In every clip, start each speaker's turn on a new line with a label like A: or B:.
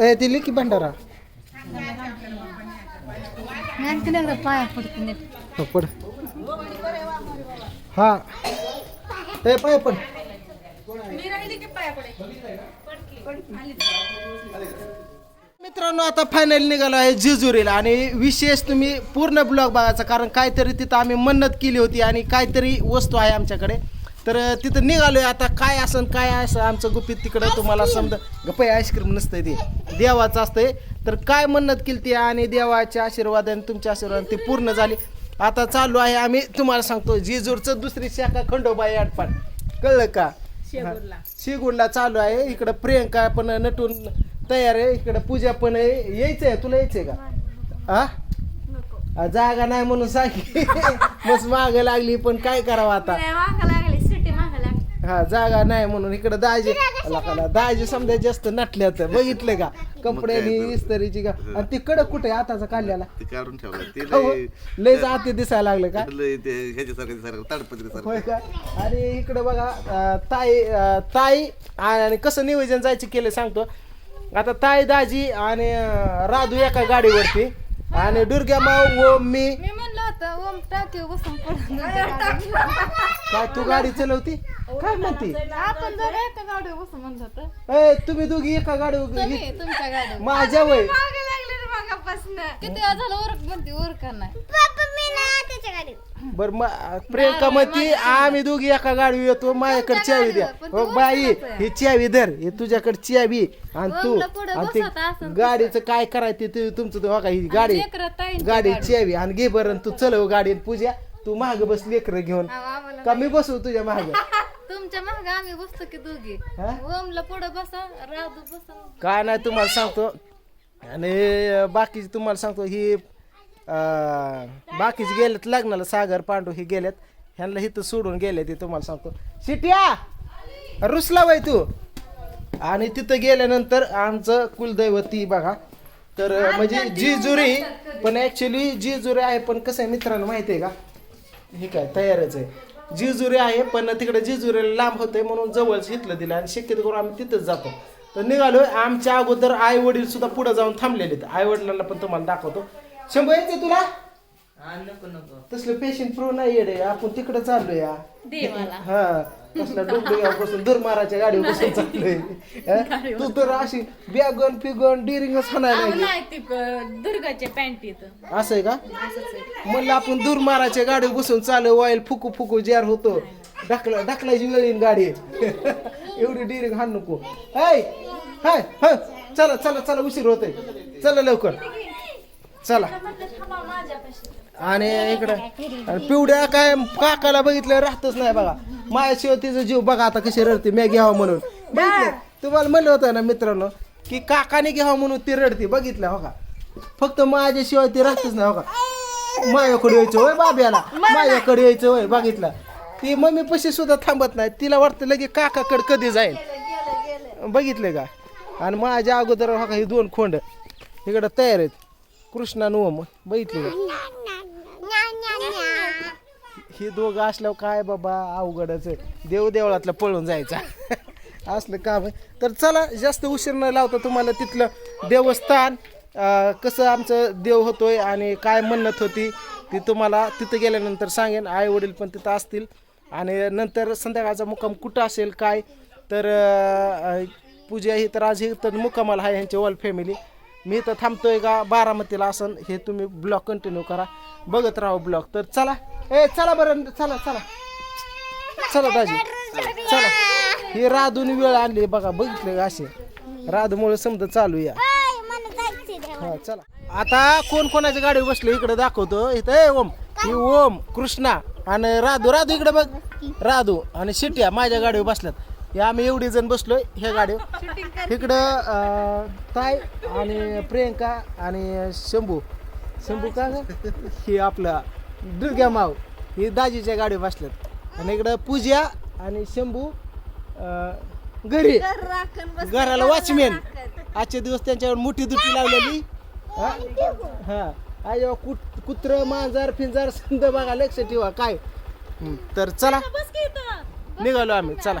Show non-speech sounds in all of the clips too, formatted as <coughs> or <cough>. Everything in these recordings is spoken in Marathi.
A: ए दिली की भंडारा?
B: पाया
A: हो, पड. हा. ए पाय पड. मित्रांनो आता फायनल निघालो आहे जेजुरीला आणि विशेष तुम्ही पूर्ण ब्लॉग बघायचा कारण काहीतरी तिथं आम्ही मन्नत केली होती आणि काहीतरी वस्तू आहे आमच्याकडे. तर तिथं निघालोय. आता काय असन काय असं आमचं गुपित तिकडं तुम्हाला समजा गप्प आईस्क्रीम नसतंय ते. देवाचं असतंय. तर काय मन्नत केली ती आणि देवाच्या आशीर्वादाने तुमच्या आशीर्वादाने ती पूर्ण झाली. आता चालू आहे. आम्ही तुम्हाला सांगतो जेजूरचं दुसरी शाखा खंडोबाई आटपाट कळलं का? शिगुडला. चालू आहे. इकडं प्रियंका पण नटून तयार आहे. इकडं पूजा पण आहे. यायचंय? तुला यायचंय का? हा जागा नाही म्हणून सांग. <laughs> मस्त माग लागली पण काय करावं आता
B: मागा लागली सिटी मागा लागली
A: हा जागा नाही म्हणून इकडं दाजी लकाला दाजी समजा जास्त नटल्यात बघितलं का? कपड्यानी इस्त्रीची का? आणि ती कडक कुठे आताचा काढल्याला
C: ते काढून ठेवलं ते लय
A: लय जाते दिसायला लागलं का?
C: लय ते ह्याच्यासारखं सारखं ताडपत्री
A: होय का? आणि इकडे बघा अं, ताई अं, ताई आणि कसं नियोजन जायचं केलं सांगतो. आता ताई दाजी आणि अं, राधू एका गाडीवरती. आणि दुर्गा माऊ ओम मी.
B: मी म्हणलं होतं ओम टाकीव बसून पडून
A: काय तू गाडी चालवती? काय म्हणती?
B: आपण जर एका गाडीवर बसून म्हणलं होतं.
A: ए तुम्ही दोघी एका गाडीवर
B: तुम्ही तुमच्या गाडीवर.
A: माझ्या वय.
B: मागे लागले रे मागापासून किती वेळा झालं ओरक म्हणते ओरक नाही.
A: बर प्रियंका म्हणती आम्ही दोघी एका गाडीवर येतो माझ्याकडे चावी द्या. हो
B: तू
A: बाई. ही चावी धर हे तुझ्याकडे चावी. आणि तू आणि ते गाडीचं काय करायचं ते तुमचं तो बघा ही गाडी गाडी. चावी आणि घे बरं तू चलव गाडी आणि पूजा तू माग बस लेकर घेऊन. का मी बसू तुझ्या माग? <laughs>
B: तुमच्या माग आम्ही बसतो की दोघी.
A: हा?
B: ओमला पुढं बसा राधू बसा.
A: काय नाही तुम्हाला सांगतो. आणि बाकीचे तुम्हाला सांगतो ही अं, बाकीचे गेलेत लग्नाला सागर पांडू हे गेलेत. ह्यांना इथं सोडून गेले ते तुम्हाला सांगतो. शिट्या! रुसला बाई तू. आणि तिथं गेल्यानंतर आमचं कुलदैवती बघा. तर म्हणजे जिजुरी पण ऍक्च्युली जिजुरी आहे पण कसं आहे मित्रांनो माहिती आहे का? हे काय तयारच आहे. जिजुरी आहे पण तिकडे जिजुरीला लांब होते म्हणून जवळच इथलं दिलं आणि शक्यतो करून आम्ही तिथंच जातो. तर निघालोय आमच्या अगोदर आई वडील सुद्धा पुढे जाऊन थांबलेले आहेत. आई वडिलांना पण तुम्हाला दाखवतो. शंभर यायचं तुला? तसलं पेशंट प्रो नाही येडे. आपण तिकडे चाललोय. या हा कसला बसून दुरमाराच्या गाडीवर बसून चाललोय. हा? तू तर अशी बॅगन फिगन डिरिंगच हाणायला लागली.
B: नाही. ती दुर्गाच्या पॅन्टीत
A: असं आहे का? म्हणलं आपण दूर मारायच्या गाडी बसून चालू वाईल फुकू फुकू जार होतो. ढकला ढकलायची वेळ येईन गाडी. एवढी डिरिंग हाण नको. हाय हाय हा चला चला चला उशीर होतोय. चला लवकर. चला. आणि इकडं पिवड्या काय काकाला बघितलं राहतच नाही बघा. माझ्याशिवाय तिचा जीव बघा आता कशी रडते मी घ्यावा म्हणून. बघितलं? तुम्हाला म्हणलं होतं ना मित्रांनो की काकाने घ्यावा म्हणून ती रडते बघितलं हो का? फक्त माझ्याशिवाय ती राहतच नाही हो का? माझ्याकडे यायचं होय बाब्याला माझ्याकडे यायचं होय बघितलं. ती मम्मी पशी सुद्धा थांबत नाही तिला वाटतं लगे काकाकडे कधी जाईल. बघितले का? आणि माझ्या अगोदर हो का ही दोन खोंड इकडं तयार आहेत. कृष्णा ओम बघितले का? ही दोघं असल्यावर काय बाबा अवघडच आहे. देवदेवळातलं पळून जायचा. <laughs> असलं काम आहे. तर चला जास्त उशीर न लावता तुम्हाला तिथलं देवस्थान कसं आमचं देव होतोय आणि काय म्हणत होती ती तुम्हाला तिथं गेल्यानंतर सांगेन. आई वडील पण तिथं असतील. आणि नंतर संध्याकाळचा मुक्काम कुठं असेल काय? तर पूजा ही तर आज ही तर मुक्कामाला आहे ह्यांची ऑल फॅमिली मी इथं थांबतोय का? बारामतीला असन. हे तुम्ही ब्लॉग कंटिन्यू करा. बघत राहा ब्लॉग. तर चला. ए चला बरं. चला चला. चला दाजी. चला हे राधून वेळ आणली बघा बघितले का असे? राधूमुळे समजा चालू या. हा चला. आता कोण कोणाच्या गाडीवर बसलो? इकडे दाखवतो. इथं ए ओम. ही ओम कृष्णा आणि राधू. राधू इकडे बघ. राधू आणि शिट्या माझ्या गाडीवर बसल्यात. हे आम्ही एवढी जण बसलोय ह्या गाडीवर. इकडं अं, ताई आणि प्रियंका आणि शंभू. शंभू का? ही आपला दुर्गा माव ही दाजीच्या गाडीवर बसल्यात आणि इकडं पूजा आणि शंभू घरी. घराला वॉचमॅन. आजचे दिवस त्यांच्यावर मोठी दुटी लावलेली. हा? हा? आज कुत कुत्र मांजर फिंजार संद बघा लक्ष ठेवा. काय? तर चला. निघालो आम्ही. चला.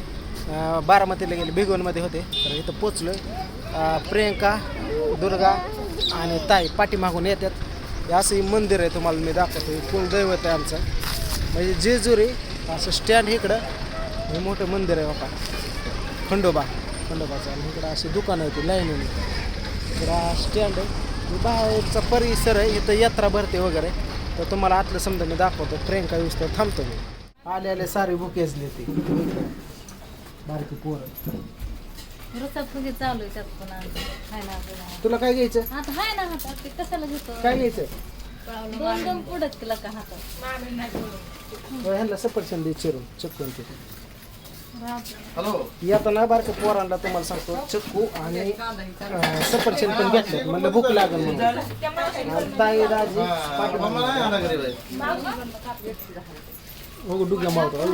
A: बारामतीला गेले भिगवणमध्ये होते. तर इथं पोचलं प्रियंका दुर्गा आणि ताई पाठीमागून येतात. हे असं हे मंदिर आहे तुम्हाला मी दाखवतो कुलदैवत आहे आमचं. म्हणजे जेजुरी असं स्टँड इकडं. हे मोठं मंदिर आहे बापा. खंडोबा. खंडोबाचं आणि इकडं अशी दुकानं होती लाईनीने. इकडं स्टँड आहे. बाहेरचा परिसर आहे. इथं यात्रा भरते वगैरे. तर तुम्हाला आतलं समजा मी दाखवतो. प्रियंका यूज तर थांबतो मी. आले आले सारी बुकेजली ती. बारकी पोरं.
B: रस्ता फुगे चालू आहे त्यात पण आमचं. हाय ना.
A: तुला काय घ्यायचं
B: आता हाय ना हातात. ते कशाला घेतो?
A: काय घ्यायचं
B: दोन दोन पुढत तिला का हातात?
A: बरं, ह्यांना सफरचंद दे चिरून चक्कून ते.
C: हॅलो.
A: येताना बारक्या पोरांना तुम्हाला सांगतो चक्कू आणि अं, सफरचंद पण घेतलं. म्हणलं भूक लागेल म्हणून. आणि ताई पाठीमागे. हो डुग्या मावतो हो, हो,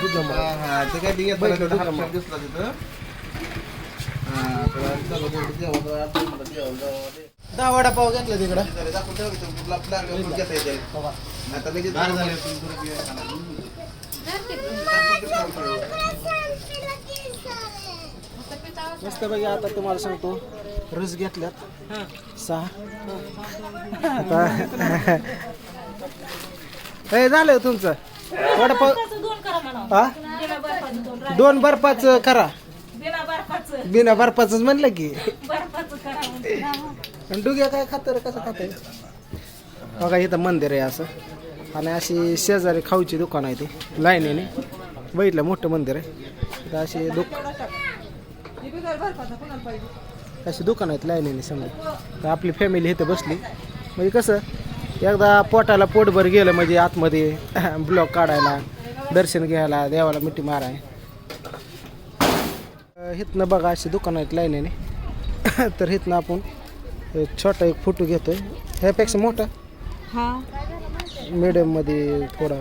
A: डुग्या मावतो
C: हा ते काय दिसला? तिथं.
A: दहा वडापाव घेतला तिकडं.
C: आता लगेच
A: मस्त पैकी आता तुम्हाला सांगतो. रस घेतल्यात. सहा. आता <laughs> हे झालं तुमचं. वडापाव हा दोन बर्फाचं करा. बिना बर्फाच. म्हणलं की. आणि डुग्या काय खातं कसं खाते बघा इथं मंदिर आहे असं. आणि अशी शेजारी खाऊची दुकान आहे ती. लाईनीने. बघितलं मोठं मंदिर आहे. इथं अशी दुक अशी दुकान आहेत लाईनीने समजा. तर आपली फॅमिली इथं बसली. म्हणजे कसं एकदा पोटाला पोटभर गेलं म्हणजे आतमध्ये <coughs> ब्लॉक काढायला दर्शन घ्यायला देवाला मिठी माराय. इथनं बघा अशी दुकानं आहेत लाईनीने. <coughs> तर इथनं आपण छोटा एक फोटो घेतोय. ह्यापेक्षा मोठा?
B: हा.
A: मीडियममध्ये थोडा.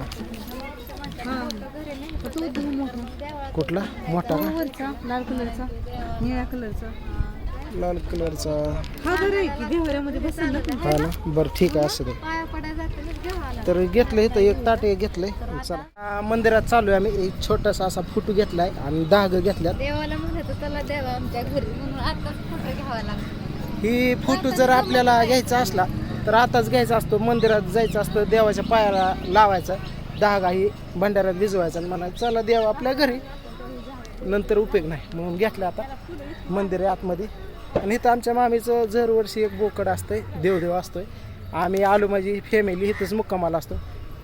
A: कुठला? मोठा
B: लाल कलरचा निळ्या कलरचा.
A: लाल कलरचा.
B: हा बरं आहे की देवऱ्यामध्ये बसेल ना
A: हा ना बरं ठीक आहे असं दे. तर घेतलं इथं एक ताट एक घेतलंय. चला. आ, मंदिरात चालू आहे आम्ही. एक छोटासा असा फोटो घेतलाय आणि धाग घेतल्यात.
B: देवाला म्हणत त्याला देवा आमच्या घरी म्हणून आताच फोटो घ्यावा लागतो
A: ही फोटो जर आपल्याला घ्यायचा असला तर आताच घ्यायचा असतो. मंदिरात जायचं असतं देवाच्या पायाला लावायचा. धागा ही भंडाऱ्यात भिजवायचा आणि म्हणा चला देव आपल्या घरी. नंतर उपयोग नाही. म्हणून घेतलं आता. मंदिर आहे आतमध्ये. आणि इथं आमच्या मामीचं दरवर्षी एक बोकड असतंय देवदेव असतोय. आम्ही आलो म्हणजे माझी फॅमिली इथंच मुक्कामाला असतो.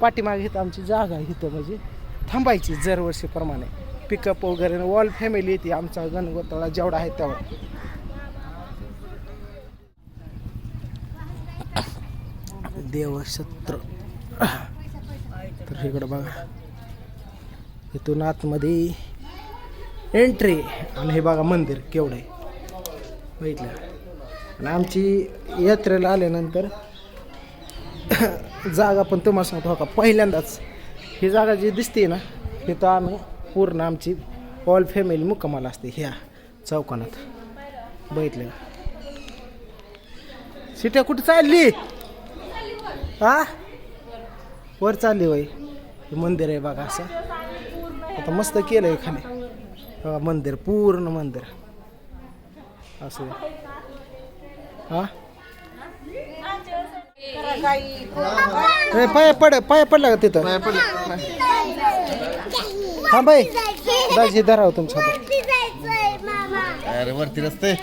A: पाठीमागे इथं आमची जागा आहे इथं म्हणजे थांबायची दरवर्षीप्रमाणे पिकअप वगैरे वॉल फॅमिली येते आमचा गणगोतळा जेवढा आहे तेवढा. देवशत्र. तर इकडं बघा. इथून आतमध्ये एंट्री आणि हे बघा मंदिर केवढं आहे. बघितलं. आणि आमची यात्रेला आल्यानंतर <coughs> जागा पण तुम्हाला सांगतो हो का पहिल्यांदाच. ही जागा जी दिसते ना तिथं आम्ही पूर्ण आमची ऑल फॅमिली मुक्कामाला असते ह्या चौकानात. बघितलं सिट्या कुठं चालली? हा वर चालली वय हे मंदिर आहे बघा असं. आता मस्त केलं आहे खाली मंदिर पूर्ण मंदिर. असं. हा? पाय पड पाय पडला का तिथं. हा बाई. दाजी धराव तुमच्या हातात
C: अरे वरती रस्ते.